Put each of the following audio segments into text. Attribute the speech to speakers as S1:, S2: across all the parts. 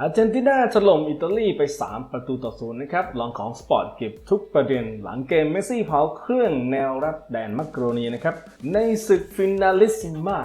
S1: อาร์เจนตินาถล่มอิตาลีไป 3 ประตูต่อศูนย์นะครับหลังของสปอร์ตเก็บทุกประเด็นหลังเกมเมสซี่เผาเครื่องแนวรับแดนมักโรนีนะครับ ในศึกฟินาลิสมา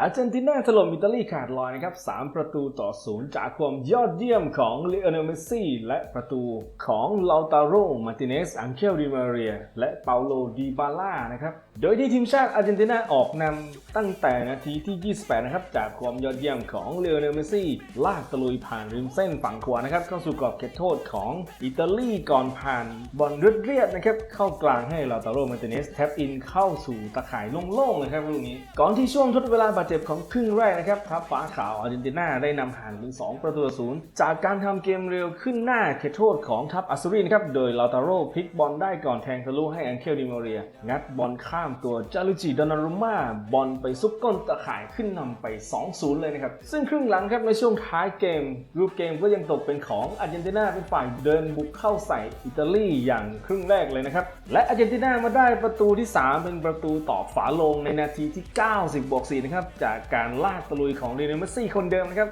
S1: อาร์เจนตินาถล่มอิตาลีขาดลอยนะครับ 3 ประตูต่อศูนย์จากความยอดเยี่ยมของเลโอเนลเมสซี่ และประตูของลาตาโรมาติเนส อังเคลดิมาเรีย และเปาโลดีบาล่านะครับโดยที่ทีมชาติอาร์เจนตินาออกนำตั้งแต่นาทีที่ 28 นะครับ จากความยอดเยี่ยมของเลโอเนลเมสซี่ ลากตะลุยผ่านริมเส้นฝั่งขวานะครับเข้าสู่กรอบเขตโทษของอิตาลีก่อนผ่านบอลเรียดๆนะครับ เข้ากลางให้ลาตาโรมาติเนสแท็บอินเข้าสู่ตะข่ายโล่งๆนะครับลูกนี้ ก่อนที่ช่วงทดเวลาบาดเจ็บของครึ่งแรกนะครับทัพฟ้าขาวอาร์เจนตินาได้นำห่างถึง2ประตูศูนย์จากการทำเกมเร็วขึ้นหน้าเขตโทษของทัพอัสซูรีนะครับโดยลาตาโรพลิกบอลได้ก่อนแทงทะลุให้อังเคลดิโมเรียงัดบอลข้ามตัวจารุจิดอนารุม่าบอลไปซุกก้นตะข่ายขึ้นนำไป 2-0 เลยนะครับ ซึ่งครึ่งหลังครับในช่วงท้ายเกม รูปเกมก็ยังตกเป็นของอาร์เจนตินาเป็นฝ่ายเดินบุกเข้าใส่อิตาลีอย่างครึ่งแรกเลยนะครับ และอาร์เจนตินามาได้ประตูที่ 3 เป็นประตูต่อฝาโลงในนาทีที่ 90บวก4นะครับจากการลากตะลุยของเรเนลเมสซี่คนเดิมนะครับ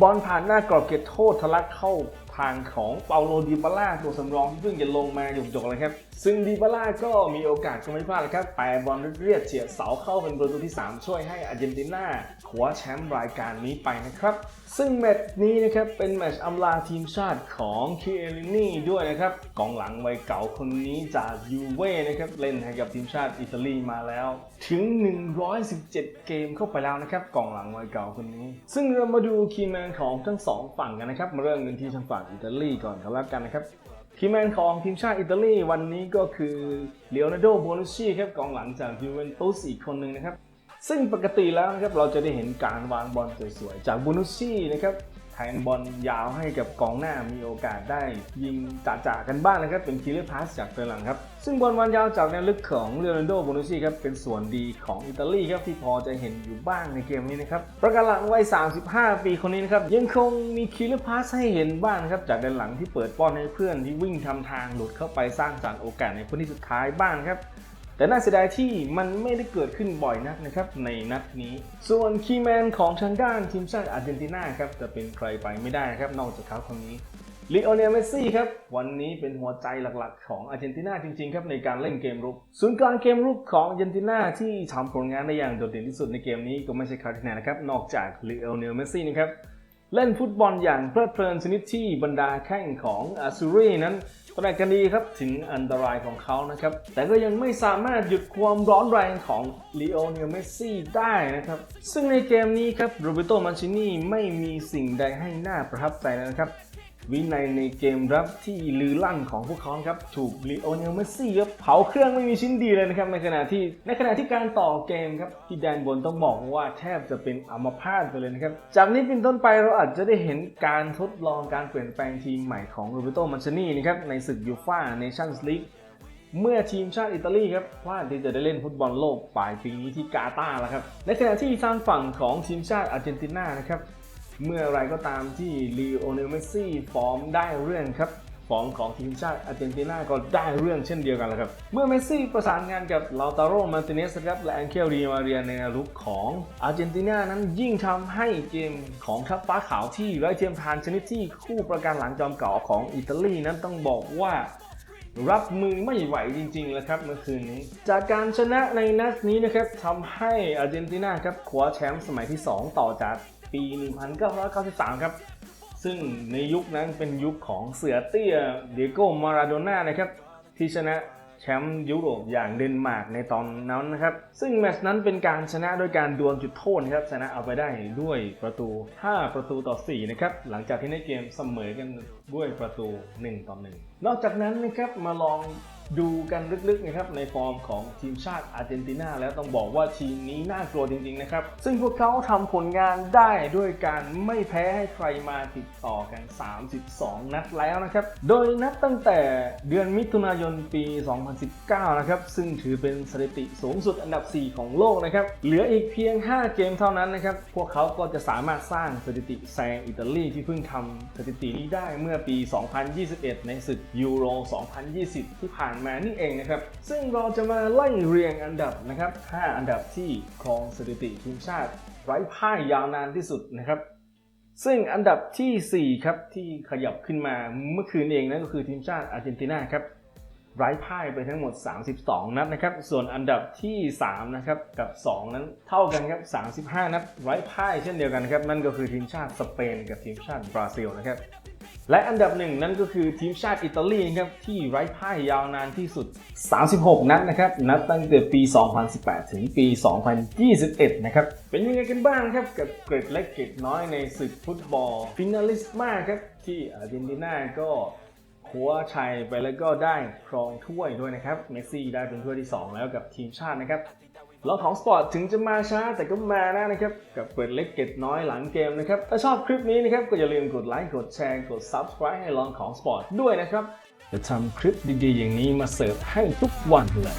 S1: บอลผ่านหน้ากรอบเขตโทษทะลักเข้าทางของเปาโลดิบาล่าตัวสำรองที่เพิ่งจะลงมาหยกๆเลยครับ ซึ่งดิบาล่าก็มีโอกาสก็ไม่พลาดเลยครับแปบอลเรียดเฉียดเสาเข้าเป็นประตูที่ 3 ช่วยให้อาร์เจนตินา คว้าแชมป์รายการนี้ไปนะครับ ซึ่งแมตช์นี้นะครับเป็นแมตช์อำลาทีมชาติของคิเอลินี่ด้วยนะครับกองหลังวัยเก่าคนนี้จากยูเว่นะครับเล่นให้กับทีมชาติอิตาลีมาแล้ว ถึง 117 เกมเข้าไปแล้วนะครับกองหลังวัยเก่าคนนี้ ซึ่งเรามาดูคีย์แมนของทั้งสองฝั่งกันนะครับมาเริ่มกันที่ทางฝั่งอิตาลีก่อนกันแล้วกันนะครับคีแมนของทีมชาติอิตาลีวันนี้ก็คือเลโอนาร์โดโบนุชชีครับกองหลังจากยูเวนตุสอีกคนหนึ่งนะครับ ซึ่งปกติแล้วนะครับเราจะได้เห็นการวางบอลสวยๆ จากโบนุชชีนะครับแทงบอลยาวให้กับกองหน้ามีโอกาสได้ ยิงจ่าๆกันบ้างนะครับเป็นคิลเลอร์พาสจากตัวหลังครับซึ่งบอลวันยาวจากแนวลึกของเลโอนาร์โดโบนุชชีครับเป็นส่วนดีของอิตาลีครับที่พอจะเห็นอยู่บ้างในเกมนี้นะครับประการหลังวัย 35 ปีคนนี้นะครับยังคงมีคิลเลอร์พาสให้เห็นบ้างนะครับจากแดนหลังที่เปิดป้อนให้เพื่อนที่วิ่งทำทางหลุดเข้าไปสร้างสรรค์โอกาสในพื้นที่สุดท้ายบ้างครับ แต่น่าเสียดายที่มันไม่ได้เกิดขึ้นบ่อยนักนะครับในนัดนี้ ส่วนคีแมนของทางด้านทีมชาติอาร์เจนตินาครับจะเป็นใครไปไม่ได้ครับนอกจากเขาคนนี้ลีโอเนลเมสซี่ครับวันนี้เป็นหัวใจหลักๆ ของอาร์เจนตินาจริงๆครับในการเล่นเกมรุกศูนย์กลางเกมรุกของอาร์เจนตินาที่ทำผลงานได้อย่างโดดเด่นที่สุดในเกมนี้ก็ไม่ใช่ใครที่ไหนนะครับนอกจากลีโอเนลเมสซี่นะครับ เล่นฟุตบอลอย่างเพลิดเพลินชนิดที่บรรดาแข้งของอาซูรีนั้นตระหนักกันดีครับถึงอันตรายของเขานะครับ แต่ก็ยังไม่สามารถหยุดความร้อนแรงของลีโอเนลเมสซี่ได้นะครับ ซึ่งในเกมนี้ครับโรเบโตมันชินีไม่มีสิ่งใดให้หน่าประทับใจนะครับ วินัยในเกมรับที่ลือลั่นของพวกเขาครับถูกลีโอเนลเมสซี่ครับเผาเครื่องไม่มีชิ้นดีเลยนะครับในขณะที่ในขณะที่การต่อเกมครับที่แดนบนต้องบอกว่าแทบจะเป็นอัมพาตไปเลยนะครับจากนี้เป็นต้นไปเราอาจจะได้เห็นการทดลองการเปลี่ยนแปลงทีมใหม่ของโรเบโตมันชานีนะครับในศึกยูฟ่าเนชั่นส์ลีกเมื่อทีมชาติอิตาลีครับพลาดที่จะได้เล่นฟุตบอลโลกปลายปีนี้ที่กาตาร์แล้วครับในขณะที่ทางฝั่งของทีมชาติอาร์เจนตินานะครับ เมื่อไรก็ตามที่ลีโอเนลเมสซี่ฟอร์มได้เรื่องครับฟอร์มของทีมชาติอาร์เจนตินาก็ได้เรื่องเช่นเดียวกันแหละครับ เมื่อเมสซี่ประสานงานกับลาตาโรมาร์ติเนสครับและแองเคลดีมาเรียในแนวรุกของอาร์เจนตินานั้นยิ่งทำให้เกมของทัพฟ้าขาวที่ไร้เทียมทานชนิดที่คู่ประการหลังจอมเก่าของอิตาลีนั้นต้องบอกว่า รับมือไม่ไหวจริงๆแล้วครับเมื่อคืนนี้ จากการชนะในนัดนี้นะครับทำให้อาร์เจนตินาครับคว้าแชมป์สมัยที่ 2 ต่อจากปี 1993 ครับ ซึ่งในยุคนั้นเป็นยุคของเสือเตี้ยเดโกมาราโดน่านะครับที่ชนะ แชมป์ยุโรปอย่างเดนมาร์กในตอนนั้นนะครับ ซึ่งแมตช์นั้นเป็นการชนะโดยการดวลจุดโทษนะครับชนะเอาไปได้ด้วยประตู 5 ประตูต่อ 4 นะครับ หลังจากที่ในเกมเสมอกันด้วยประตู 1 ต่อ 1 นอกจากนั้นนะครับมาลอง ดูกันลึกๆนะครับในฟอร์มของทีมชาติอาร์เจนตินาแล้วต้องบอกว่าทีมนี้น่ากลัวจริงๆนะครับ ซึ่งพวกเขาทำผลงานได้ด้วยการไม่แพ้ให้ใครมาติดต่อกัน 32 นัดแล้วนะครับ โดยนับตั้งแต่เดือนมิถุนายนปี 2019 นะครับ ซึ่งถือเป็นสถิติสูงสุดอันดับ 4 ของโลกนะครับ เหลืออีกเพียง 5 เกมเท่านั้นนะครับ พวกเขาก็จะสามารถสร้างสถิติแซงอิตาลีที่เพิ่งทำสถิตินี้ได้เมื่อปี 2021 ในศึกยูโร 2020 ที่ผ่านมานี่เองนะครับ ซึ่งเราจะมาไล่เรียงอันดับนะครับ 5 อันดับที่ครองสถิติทีมชาติไร้พ่ายยาวนานที่สุดนะครับ ซึ่งอันดับทีสี่ 4 ครับที่ขยับขึ้นมาเมื่อคืนเองนั่นก็คือทีมชาติอาร์เจนตินาครับไร้พ่ายไปทั้งหมด 32 นัดนะครับ ส่วนอันดับที่ 3 นะครับ กับ 2 นั้นเท่ากันครับ 35 นัดไร้พ่ายเช่นเดียวกันครับ นั่นก็คือทีมชาติสเปนกับทีมชาติบราซิลนะครับ และอันดับหนึ่งนั่นก็คือทีมชาติอิตาลีครับที่ไร้พ่ายยาวนานที่สุด 36 นัดนะครับ นับตั้งแต่ปี 2018 ถึงปี 2021 นะครับ เป็นยังไงกันบ้างครับ กับเกรดเล็กเกรดน้อยในศึกฟุตบอลฟินาลิสมาครับ ที่อาร์เจนตินาก็คว้าชัยไปแล้วก็ได้ครองถ้วยด้วยนะครับ เมสซี่ได้เป็นถ้วยที่ 2 แล้วกับทีมชาตินะครับ ลองของสปอร์ตถึงจะมาช้าแต่ก็มานะนะครับ กับเปิดเล็กเก็ดน้อยหลังเกมนะครับ ถ้าชอบคลิปนี้นะครับ ก็อย่าลืมกดไลค์กดแชร์กด Subscribe ให้ลองของสปอร์ตด้วยนะครับ จะทำคลิปดีๆ อย่างนี้มาเสิร์ฟให้ทุกวันเลย